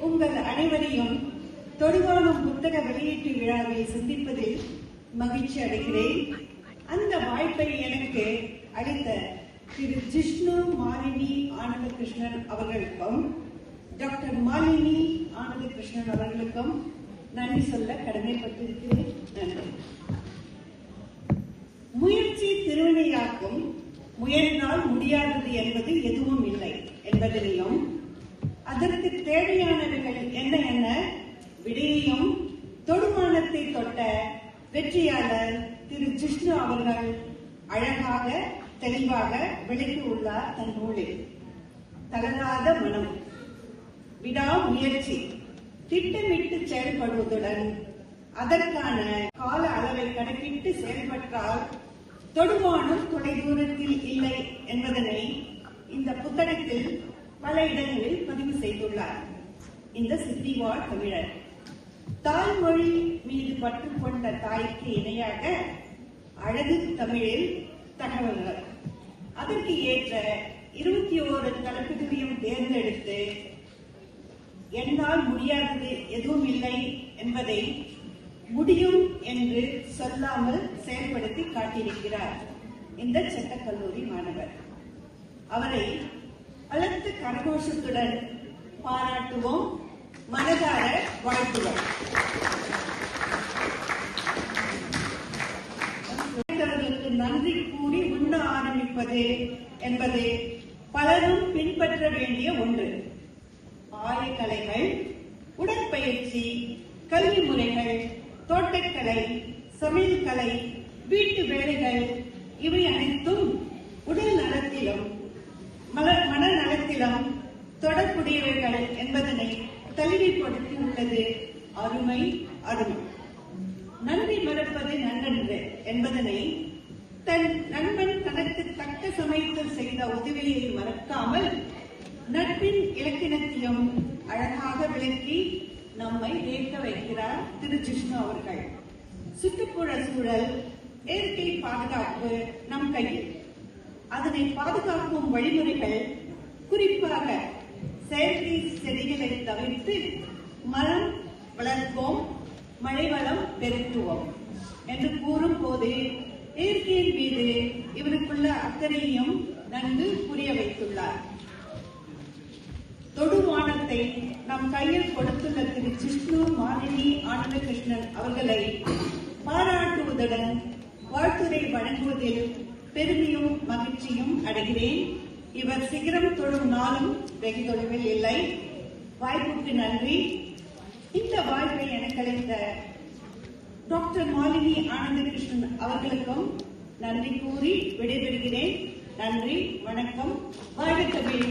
உங்கள் அனைவரையும் தொடுவானம் புத்தக வெளியீட்டு விழாவில் சந்திப்பதில் மகிழ்ச்சி அடைகிறேன். அந்த வாய்ப்பை எனக்கு அளித்த திரு ஜிஷ்ணு மாலினி ஆனந்தகிருஷ்ணன் அவர்களுக்கும் டாக்டர் மாலினி ஆனந்தகிருஷ்ணன் அவர்களுக்கும் நன்றி சொல்ல கடமைப்பட்டிருக்கிறேன். நன்றி. முயற்சி திருவினையாக்கும் முயன்றால் முடியாதது என்பது எதுவும் இல்லை என்பதிலையும் அதற்கு தேவையானவைகள் என்ன என்ன விடையையும் தொடுமானத்தை தொட்ட வெற்றியாளர் திரு ஜிஷ்ணு அவர்கள் அழகாக தெளிவாக விளக்கி உள்ளார் தன் நூலில். தளராத மனம். விடா முயற்சி. திட்டமிட்டு செயல்படுவதுடன் அதற்கான கால அளவை கணக்கிட்டு செயல்பட்டால் தொடுவானம் தொலைதூரத்தில் இல்லை என்பதனை இந்த புத்தகத்தில் பல இடங்களில் பதிவு செய்துள்ளார். இந்த சித்திவாழ் தமிழர். தாய்மொழி மீது பற்று கொண்ட தாய்க்கு இணையாக அழகு தமிழில் தகவல்கள். அதற்கு ஏற்ற இருபத்தி ஓரு தலைப்புகளையும் தேர்ந்தெடுத்து என்னால் முடியாதது எதுவும் இல்லை என்பதை முடியும் என்று சொல்லாமல் செயல்படுத்தி காட்டியிருக்கிறார் இந்த சட்டக்கல்லூரி மாணவர். அவரை அழுத்த கரகோஷத்துடன் பாராட்டுவோம். மனதார வாழ்த்துவோம் நன்றி கூறி உண்ண ஆரம்பிப்பது என்பது பலரும் பின்பற்ற வேண்டிய ஒன்று. ஆயக்கலைகள் உடற்பயிற்சி கல்வி முறைகள் தோட்டக்கலை சமையல் கலை வீட்டு வேலைகள் இவை அனைத்தும் உடல் நலத்திலும் மன மனநலத்திலும் தொடர்புடையவைகள் என்பதனை தெளிவுபடுத்தி உள்ளது அருமை அருமை. நன்றி மறப்பது நன்றன்று என்பதனை தன் நண்பன் தனக்கு தக்க சமயத்தில் செய்த உதவியை மறக்காமல் நட்பின் இலக்கினத்தையும் அழகாக விளக்கி நம்மை ஏற்க வைக்கிறார் திரு ஜிஷ்ணு அவர்கள். சுற்றுப்புற சூழல் இயற்கை பாதுகாப்பு நம் கையில். அதனை பாதுகாக்கும் வழிமுறைகள் குறிப்பாக செயற்கை செடிகளை தவிர்த்து மரம் வளர்ப்போம் மழை வளம் பெருக்குவோம் என்று கூறும் போதே இயற்கையின் மீது இவருக்குள்ள அக்கறையையும் நன்கு புரிய வைத்துள்ளார். தொடுவானத்தை நம் கையில் கொடுத்துள்ள திரு ஜிஷ்ணு மாலினி ஆனந்தகிருஷ்ணன் அவர்களை பாராட்டுவதுடன் வாழ்த்துரை வழங்குவதில் பெருமையும் மகிழ்ச்சியும் அடைகிறேன். இவர் சிகரம் தொடும் நாளும் வெகு தொலைவில் இல்லை. வாய்ப்புக்கு நன்றி. இந்த வாய்ப்பை எனக்கு அளித்த டாக்டர் மாலினி ஆனந்தகிருஷ்ணன் அவர்களுக்கும் நன்றி கூறி விடைபெறுகிறேன். நன்றி வணக்கம். வாழ்க தமிழ்.